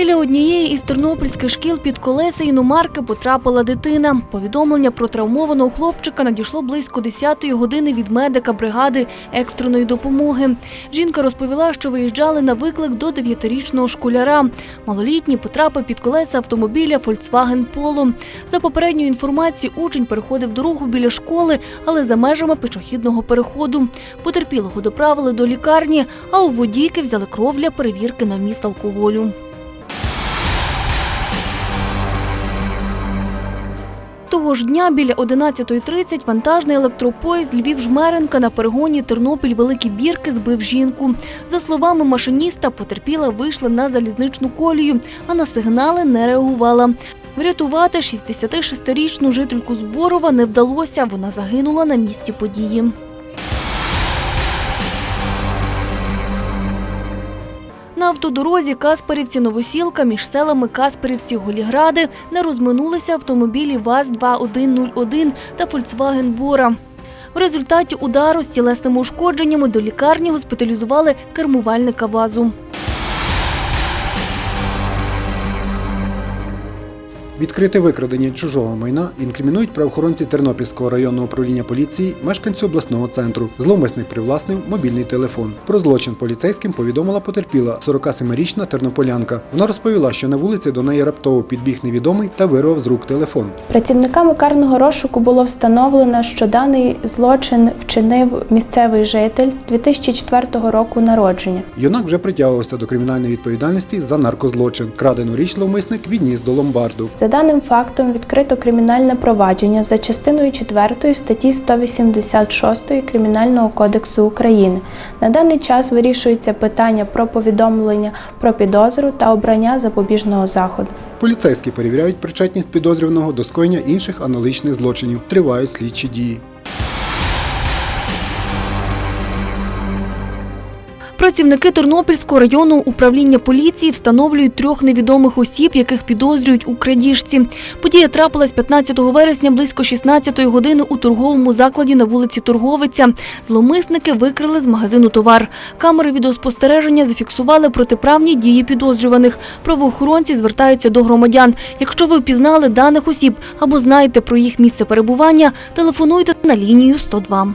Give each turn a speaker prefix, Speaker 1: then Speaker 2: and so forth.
Speaker 1: Біля однієї із тернопільських шкіл під колеса іномарки потрапила дитина. Повідомлення про травмованого хлопчика надійшло близько 10-ї години від медика бригади екстреної допомоги. Жінка розповіла, що виїжджали на виклик до 9-річного школяра. Малолітній потрапив під колеса автомобіля Volkswagen Polo. За попередньою інформацією, учень переходив дорогу біля школи, але за межами пішохідного переходу. Потерпілого доправили до лікарні, а у водійки взяли кров для перевірки на вміст алкоголю. Того ж дня біля 11.30 вантажний електропоїзд Львів-Жмеренка на перегоні Тернопіль-Великі Бірки збив жінку. За словами машиніста, потерпіла вийшла на залізничну колію, а на сигнали не реагувала. Врятувати 66-річну жительку Зборова не вдалося. Вона загинула на місці події. Автодорозі Каспарівці Новосілка між селами Каспарівці Голігради не розминулися автомобілі ВАЗ-2101 та Volkswagen Бора. В результаті удару з тілесними ушкодженнями до лікарні госпіталізували кермувальника ВАЗу.
Speaker 2: Відкрите викрадення чужого майна інкримінують правоохоронці Тернопільського районного управління поліції мешканцю обласного центру. Зловмисник привласнив мобільний телефон. Про злочин поліцейським повідомила потерпіла 47-річна тернополянка. Вона розповіла, що на вулиці до неї раптово підбіг невідомий та вирвав з рук телефон.
Speaker 3: Працівниками карного розшуку було встановлено, що даний злочин вчинив місцевий житель 2004 року народження.
Speaker 2: Юнак вже притягувався до кримінальної відповідальності за наркозлочин. Крадену річ зловмисник відніс до ломбарду.
Speaker 3: За даним фактом відкрито кримінальне провадження за частиною 4 статті 186 Кримінального кодексу України. На даний час вирішується питання про повідомлення про підозру та обрання запобіжного заходу.
Speaker 2: Поліцейські перевіряють причетність підозрюваного до скоєння інших аналогічних злочинів. Тривають слідчі дії.
Speaker 1: Працівники Тернопільського районного управління поліції встановлюють трьох невідомих осіб, яких підозрюють у крадіжці. Подія трапилась 15 вересня близько 16 години у торговому закладі на вулиці Торговиця. Зломисники викрили з магазину товар. Камери відеоспостереження зафіксували протиправні дії підозрюваних. Правоохоронці звертаються до громадян. Якщо ви впізнали даних осіб або знаєте про їх місце перебування, телефонуйте на лінію 102.